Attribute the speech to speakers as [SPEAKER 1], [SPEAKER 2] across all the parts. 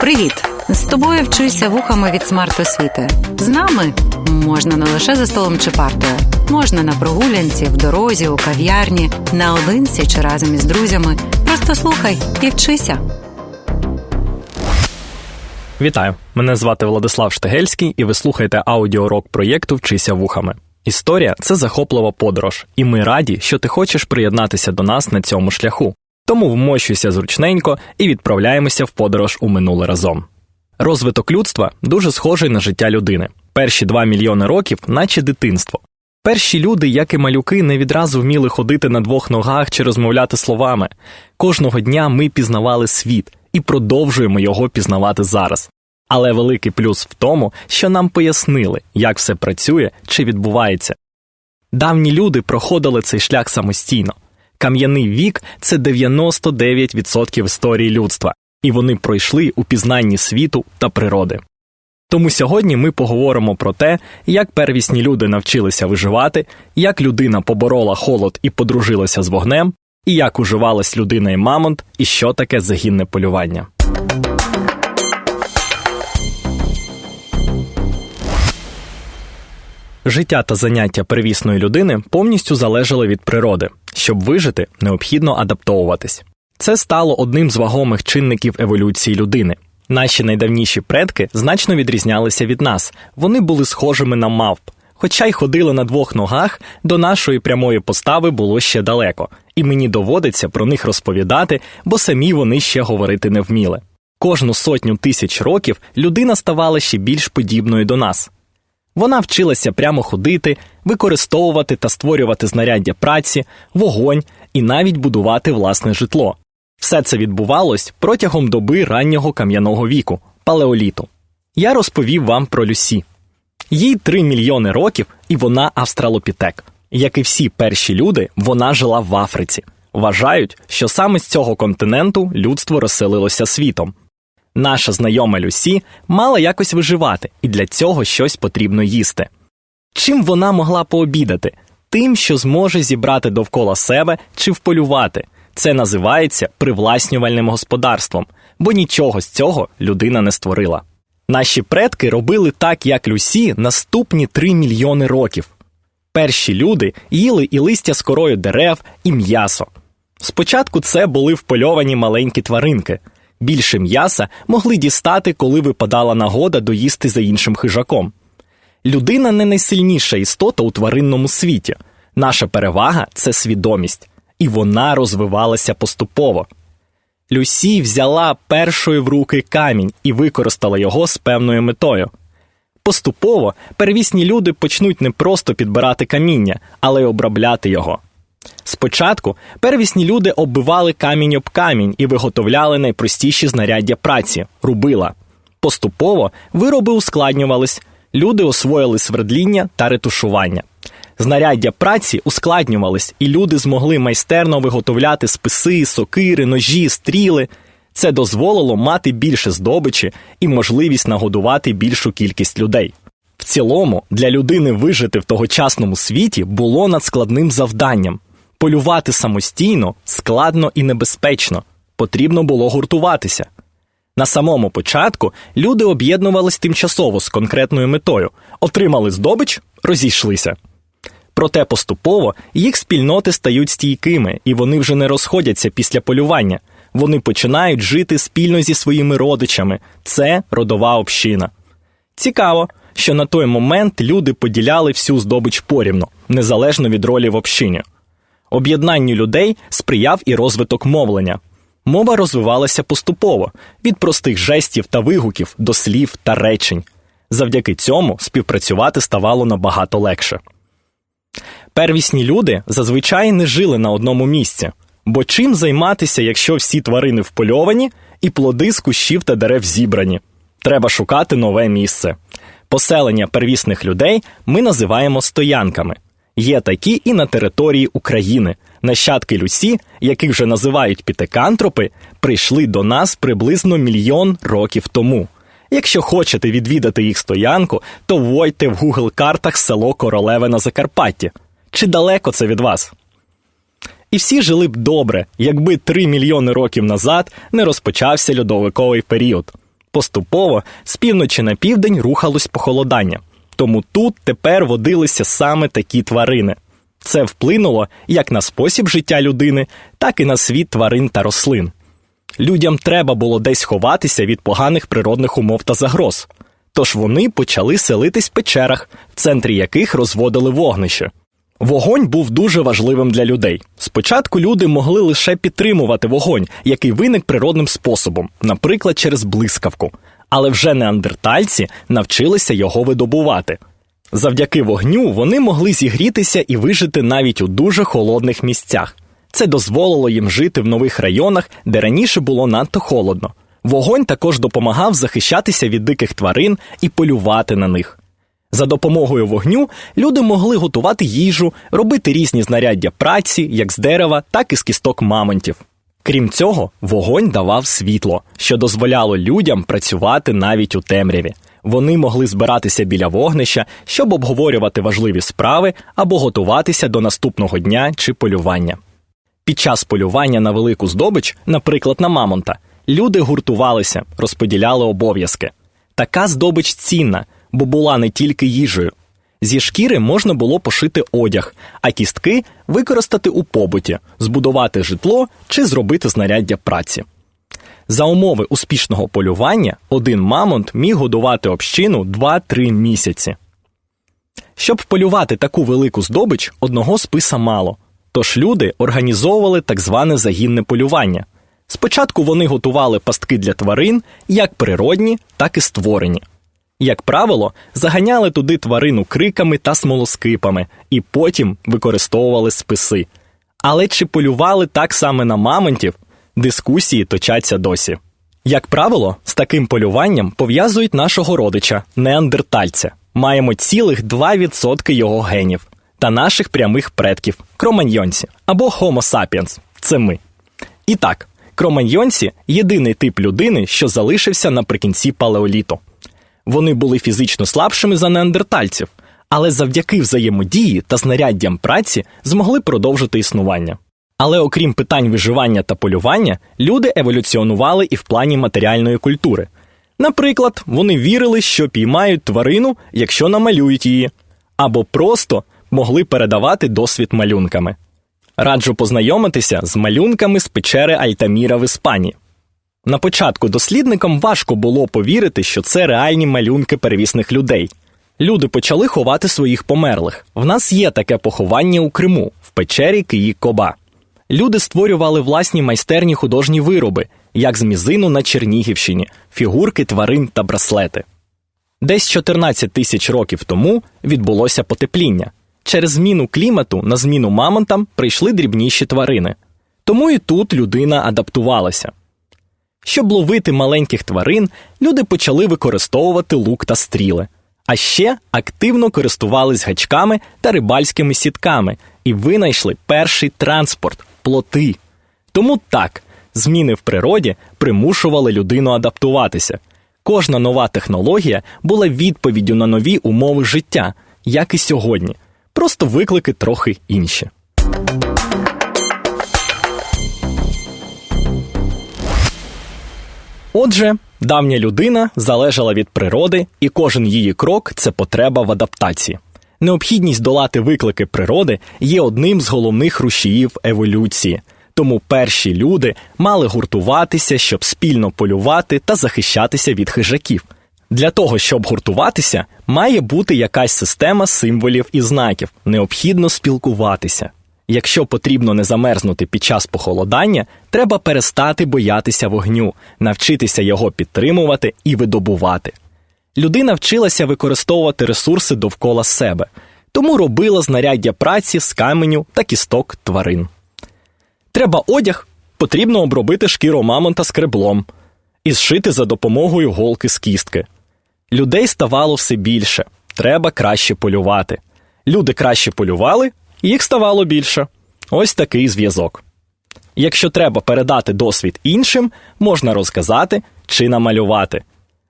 [SPEAKER 1] Привіт! З тобою вчуся вухами від смарт-освіти. З нами можна не лише за столом чи партою, можна на прогулянці, в дорозі, у кав'ярні, наодинці чи разом із друзями. Просто слухай і вчися.
[SPEAKER 2] Вітаю! Мене звати Владислав Штегельський, і ви слухаєте аудіорок проєкту Вчися вухами. Історія це захоплива подорож, і ми раді, що ти хочеш приєднатися до нас на цьому шляху. Тому вмощуйся зручненько і відправляємося в подорож у минуле разом. Розвиток людства дуже схожий на життя людини. Перші два мільйони років, наче дитинство. Перші люди, як і малюки, не відразу вміли ходити на двох ногах чи розмовляти словами. Кожного дня ми пізнавали світ і продовжуємо його пізнавати зараз. Але великий плюс в тому, що нам пояснили, як все працює чи відбувається. Давні люди проходили цей шлях самостійно. Кам'яний вік це 99% історії людства, і вони пройшли у пізнанні світу та природи. Тому сьогодні ми поговоримо про те, як первісні люди навчилися виживати, як людина поборола холод і подружилася з вогнем, і як уживалась людина і мамонт, і що таке загінне полювання. Життя та заняття первісної людини повністю залежали від природи. Щоб вижити, необхідно адаптовуватись. Це стало одним з вагомих чинників еволюції людини. Наші найдавніші предки значно відрізнялися від нас, вони були схожими на мавп. Хоча й ходили на двох ногах, до нашої прямої постави було ще далеко, і мені доводиться про них розповідати, бо самі вони ще говорити не вміли. Кожну сотню тисяч років людина ставала ще більш подібною до нас. Вона вчилася прямо ходити, використовувати та створювати знаряддя праці, вогонь і навіть будувати власне житло. Все це відбувалось протягом доби раннього кам'яного віку палеоліту. Я розповів вам про Люсі. Їй 3 мільйони років, і вона австралопітек. Як і всі перші люди, вона жила в Африці. Вважають, що саме з цього континенту людство розселилося світом. Наша знайома Люсі мала якось виживати, і для цього щось потрібно їсти. Чим вона могла пообідати? Тим, що зможе зібрати довкола себе чи вполювати. Це називається привласнювальним господарством, бо нічого з цього людина не створила. Наші предки робили так, як Люсі, наступні 3 мільйони років. Перші люди їли і листя з корою дерев, і м'ясо. Спочатку це були впольовані маленькі тваринки. Більше м'яса могли дістати, коли випадала нагода доїсти за іншим хижаком. Людина не найсильніша істота у тваринному світі. Наша перевага це свідомість, і вона розвивалася поступово. Люсі взяла першою в руки камінь і використала його з певною метою. Поступово первісні люди почнуть не просто підбирати каміння, але й обробляти його. Спочатку первісні люди оббивали камінь об камінь і виготовляли найпростіші знаряддя праці рубила. Поступово вироби ускладнювались, люди освоїли свердління та ретушування. Знаряддя праці ускладнювались, і люди змогли майстерно виготовляти списи, сокири, ножі, стріли. Це дозволило мати більше здобичі і можливість нагодувати більшу кількість людей. В цілому, для людини вижити в тогочасному світі було надскладним завданням. Полювати самостійно складно і небезпечно, потрібно було гуртуватися. На самому початку люди об'єднувались тимчасово з конкретною метою, отримали здобич, розійшлися. Проте поступово їх спільноти стають стійкими, і вони вже не розходяться після полювання. Вони починають жити спільно зі своїми родичами. Це родова община. Цікаво, що на той момент люди поділяли всю здобич порівну, незалежно від ролі в общині. Об'єднанню людей сприяв і розвиток мовлення. Мова розвивалася поступово від простих жестів та вигуків до слів та речень. Завдяки цьому співпрацювати ставало набагато легше. Первісні люди зазвичай не жили на одному місці, бо чим займатися, якщо всі тварини впольовані і плоди з кущів та дерев зібрані? Треба шукати нове місце. Поселення первісних людей ми називаємо стоянками. Є такі і на території України. Нащадки Люсі, яких вже називають пітекантропи, прийшли до нас приблизно мільйон років тому. Якщо хочете відвідати їх стоянку, то вводьте в Google картах село Королеве на Закарпатті. Чи далеко це від вас? І всі жили б добре, якби три мільйони років назад не розпочався льодовиковий період. Поступово з півночі на південь рухалось похолодання. Тому тут тепер водилися саме такі тварини. Це вплинуло як на спосіб життя людини, так і на світ тварин та рослин. Людям треба було десь ховатися від поганих природних умов та загроз. Тож вони почали селитись в печерах, в центрі яких розводили вогнище. Вогонь був дуже важливим для людей. Спочатку люди могли лише підтримувати вогонь, який виник природним способом, наприклад, через блискавку. Але вже неандертальці навчилися його видобувати. Завдяки вогню вони могли зігрітися і вижити навіть у дуже холодних місцях. Це дозволило їм жити в нових районах, де раніше було надто холодно. Вогонь також допомагав захищатися від диких тварин і полювати на них. За допомогою вогню люди могли готувати їжу, робити різні знаряддя праці, як з дерева, так і з кісток мамонтів. Крім цього, вогонь давав світло, що дозволяло людям працювати навіть у темряві. Вони могли збиратися біля вогнища, щоб обговорювати важливі справи або готуватися до наступного дня чи полювання. Під час полювання на велику здобич, наприклад, на мамонта, люди гуртувалися, розподіляли обов'язки. Така здобич цінна, бо була не тільки їжею. Зі шкіри можна було пошити одяг, а кістки використати у побуті, збудувати житло чи зробити знаряддя праці. За умови успішного полювання один мамонт міг годувати общину 2-3 місяці. Щоб полювати таку велику здобич, одного списа мало. Тож люди організовували так зване загінне полювання. Спочатку вони готували пастки для тварин, як природні, так і створені. Як правило, заганяли туди тварину криками та смолоскипами і потім використовували списи. Але чи полювали так саме на мамонтів, дискусії точаться досі. Як правило, з таким полюванням пов'язують нашого родича, неандертальця. Маємо цілих 2% його генів та наших прямих предків кроманьйонці або Homo sapiens – це ми. І так, кроманьйонці – єдиний тип людини, що залишився наприкінці палеоліту. Вони були фізично слабшими за неандертальців, але завдяки взаємодії та знаряддям праці змогли продовжити існування. Але окрім питань виживання та полювання, люди еволюціонували і в плані матеріальної культури. Наприклад, вони вірили, що піймають тварину, якщо намалюють її, або просто могли передавати досвід малюнками. Раджу познайомитися з малюнками з печери Альтаміра в Іспанії. На початку дослідникам важко було повірити, що це реальні малюнки первісних людей. Люди почали ховати своїх померлих. В нас є таке поховання у Криму, в печері Киї Коба. Люди створювали власні майстерні художні вироби, як з мізину на Чернігівщині, фігурки тварин та браслети. Десь 14 тисяч років тому відбулося потепління. Через зміну клімату на зміну мамонтам прийшли дрібніші тварини. Тому і тут людина адаптувалася. Щоб ловити маленьких тварин, люди почали використовувати лук та стріли, а ще активно користувались гачками та рибальськими сітками і винайшли перший транспорт плоти. Тому так, зміни в природі примушували людину адаптуватися. Кожна нова технологія була відповіддю на нові умови життя, як і сьогодні. Просто виклики трохи інші. Отже, давня людина залежала від природи, і кожен її крок це потреба в адаптації. Необхідність долати виклики природи є одним з головних рушіїв еволюції. Тому перші люди мали гуртуватися, щоб спільно полювати та захищатися від хижаків. Для того, щоб гуртуватися, має бути якась система символів і знаків, необхідно спілкуватися. Якщо потрібно не замерзнути під час похолодання, треба перестати боятися вогню, навчитися його підтримувати і видобувати. Людина вчилася використовувати ресурси довкола себе, тому робила знаряддя праці з каменю та кісток тварин. Треба одяг, потрібно обробити шкіру мамонта скреблом і зшити за допомогою голки з кістки. Людей ставало все більше, треба краще полювати. Люди краще полювали, їх ставало більше. Ось такий зв'язок. Якщо треба передати досвід іншим, можна розказати чи намалювати.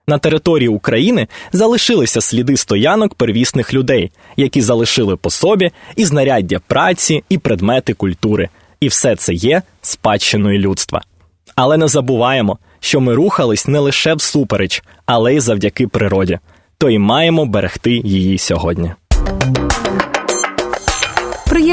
[SPEAKER 2] На території України залишилися сліди стоянок первісних людей, які залишили по собі і знаряддя праці, і предмети культури. І все це є спадщиною людства. Але не забуваємо, що ми рухались не лише всупереч, але й завдяки природі, то й маємо берегти її сьогодні.